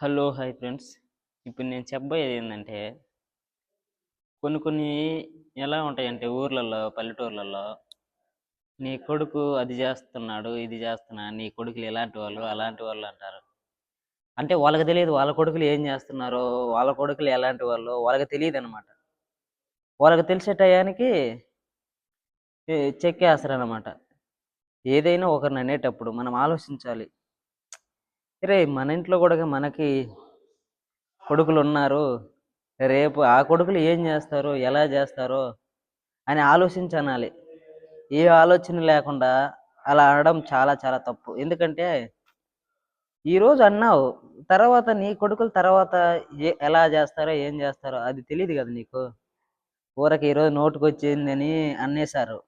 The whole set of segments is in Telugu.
Hello hi friends. ఇప్పుడు నేను చెప్పబోయేది ఏంటంటే కొన్ని కొన్ని ఎలా ఉంటాయంటే ఊర్లలో పల్లెటూర్లలో నీ కొడుకు అది చేస్తున్నాడు ఇది చేస్తున్నా నీ కొడుకులు ఇలాంటి వాళ్ళు అలాంటి వాళ్ళు అంటారు. అంటే వాళ్ళకి తెలియదు వాళ్ళ కొడుకులు ఏం చేస్తున్నారో వాళ్ళ కొడుకులు ఎలాంటి వాళ్ళు వాళ్ళకి తెలియదు అనమాట వాళ్ళకి తెలిసే టయానికి ఏ, చెక్కేస్తారు అనమాట ఏదైనా ఒకరిని అనేటప్పుడు మనం ఆలోచించాలి. రే మన ఇంట్లో కూడా మనకి కొడుకులు ఉన్నారు రేపు ఆ కొడుకులు ఏం చేస్తారు? ఎలా చేస్తారో అని ఆలోచించనాలి. ఏ ఆలోచన లేకుండా అలా అనడం చాలా చాలా తప్పు. ఎందుకంటే ఈరోజు అన్నావు తర్వాత నీ కొడుకులు తర్వాత ఏ ఎలా చేస్తారో ఏం చేస్తారో అది తెలియదు కదా నీకు. ఊరకి ఈరోజు నోటుకు వచ్చిందని అనేసారు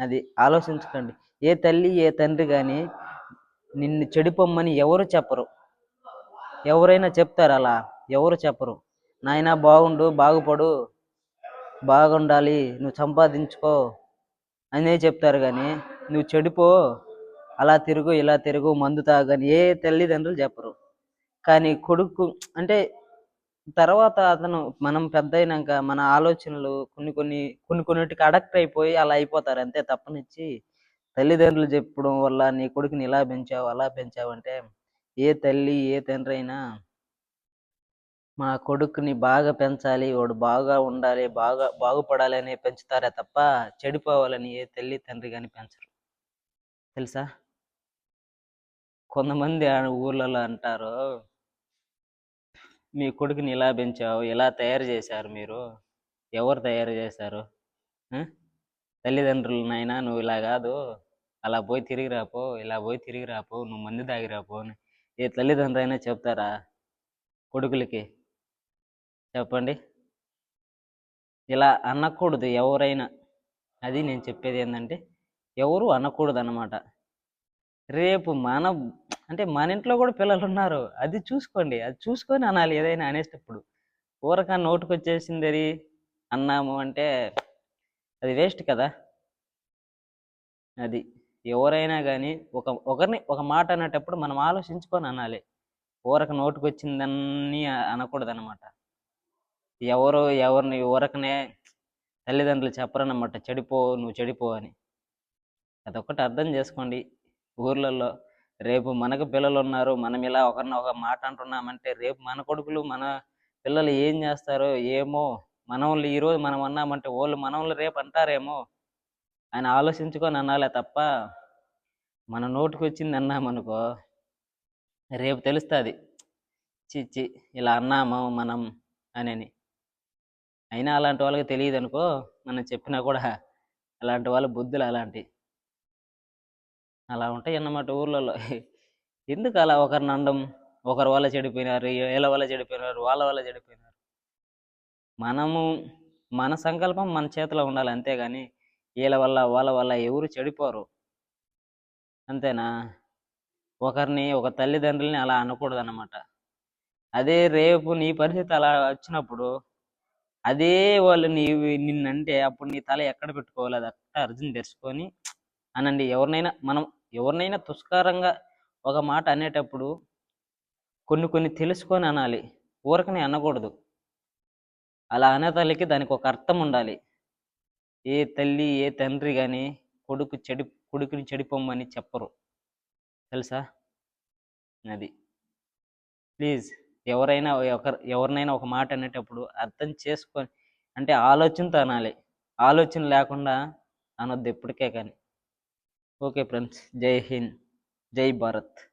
అది ఆలోచించకండి. ఏ తల్లి ఏ తండ్రి కానీ నిన్ను చెడిపోమ్మని ఎవరు చెప్పరు. ఎవరైనా చెప్తారు అలా ఎవరు చెప్పరు. నాయనా బాగుండు బాగుపడు బాగుండాలి నువ్వు సంపాదించుకో అనే చెప్తారు కానీ నువ్వు చెడిపో అలా తిరుగు ఇలా తిరుగు మందు తాగని ఏ తల్లిదండ్రులు చెప్పరు. కానీ కొడుకు అంటే తర్వాత అతను మనం పెద్ద అయినాక మన ఆలోచనలు కొన్ని కొన్ని కొన్ని కొన్నిటికి అడక్ట్ అయిపోయి అలా అయిపోతారు అంతే తప్పనిచ్చి. తల్లిదండ్రులు చెప్పడం వల్ల నీ కొడుకుని ఇలా పెంచావు అలా పెంచావు అంటే ఏ తల్లి ఏ తండ్రి అయినా మా కొడుకుని బాగా పెంచాలి వాడు బాగా ఉండాలి బాగా బాగుపడాలి అని పెంచుతారే తప్ప చెడిపోవాలని ఏ తల్లి తండ్రి కానీ పెంచరు. తెలుసా? కొంతమంది ఆ ఊర్లలో అంటారు మీ కొడుకుని ఇలా పెంచావు ఇలా తయారు చేశారు మీరు ఎవరు తయారు చేశారు? ఆ? తల్లిదండ్రులు నువ్వు ఇలా కాదు అలా పోయి తిరిగి రాపో ఇలా పోయి తిరిగి రాపో నువ్వు మందు తాగి రాపో అని ఏ తల్లిదండ్రులైనా చెప్తారా కొడుకులకి? చెప్పండి. ఇలా అనకూడదు ఎవరైనా. అది నేను చెప్పేది ఏంటంటే ఎవరు అనకూడదు అన్నమాట రేపు మన అంటే మన ఇంట్లో కూడా పిల్లలు ఉన్నారు అది చూసుకోండి. అది చూసుకొని అనాలి ఏదైనా అనేటప్పుడు ఊరక నోటుకు వచ్చేసింది అది అన్నాము అంటే అది వేస్ట్ కదా. అది. ఎవరైనా కానీ ఒక ఒకరిని ఒక మాట అనేటప్పుడు మనం ఆలోచించుకొని అనాలి. ఊరక నోటుకు వచ్చిందని అనకూడదు అనమాట ఎవరు ఎవరిని ఊరకనే తల్లిదండ్రులు చెప్పరన్నమాట చెడిపో నువ్వు చెడిపో అని. అదొకటి అర్థం చేసుకోండి. ఊర్లలో రేపు మనకు పిల్లలు ఉన్నారు మనం ఇలా ఒకరిని ఒక మాట అంటున్నామంటే రేపు మన కొడుకులు మన పిల్లలు ఏం చేస్తారో ఏమో మనోళ్ళు ఈరోజు మనం అన్నామంటే వాళ్ళు మనోళ్ళు రేపు అంటారేమో అని ఆలోచించుకొని అనాలే తప్ప మన నోటికి వచ్చింది అన్నామనుకో రేపు తెలుస్తుంది. చిచ్చి ఇలా అన్నాము మనం అని అయినా అలాంటి వాళ్ళకి తెలియదు అనుకో మనం చెప్పినా కూడా అలాంటి వాళ్ళ బుద్ధులు అలాంటి. అలా ఉంటాయి అన్నమాట ఊర్లలో. ఎందుకు అలా ఒకరిని అండం ఒకరి వల్ల చెడిపోయినారు వీళ్ళ వల్ల చెడిపోయినారు వాళ్ళ వల్ల చెడిపోయినారు. మనము మన సంకల్పం మన చేతిలో ఉండాలి అంతేగాని వీళ్ళ వల్ల వాళ్ళ వల్ల ఎవరు చెడిపోరు. అంతేనా? ఒకరిని ఒక తల్లిదండ్రులని అలా అనకూడదు అదే రేపు నీ పరిస్థితి అలా వచ్చినప్పుడు అదే వాళ్ళు నీ నిన్నంటే అప్పుడు నీ తల ఎక్కడ పెట్టుకోవాలి? అది అక్కడ అర్జున్ తెరుచుకొని అనండి. ఎవరినైనా మనం ఎవరినైనా తుష్కారంగా ఒక మాట అనేటప్పుడు కొన్ని కొన్ని తెలుసుకొని అనాలి. ఊరకని అనకూడదు. అలా అనే తల్లికి దానికి ఒక అర్థం ఉండాలి. ఏ తల్లి ఏ తండ్రి కానీ కొడుకు చెడి కొడుకుని చెడిపోమని చెప్పరు. తెలుసా? అది. ప్లీజ్ ఎవరైనా ఒకరు ఎవరినైనా ఒక మాట అనేటప్పుడు అర్థం చేసుకొని అంటే ఆలోచనతో అనాలి. ఆలోచన లేకుండా అనొద్దు ఎప్పటికే కానీ. ఓకే ఫ్రెండ్స్ జై హింద్ జై భారత్.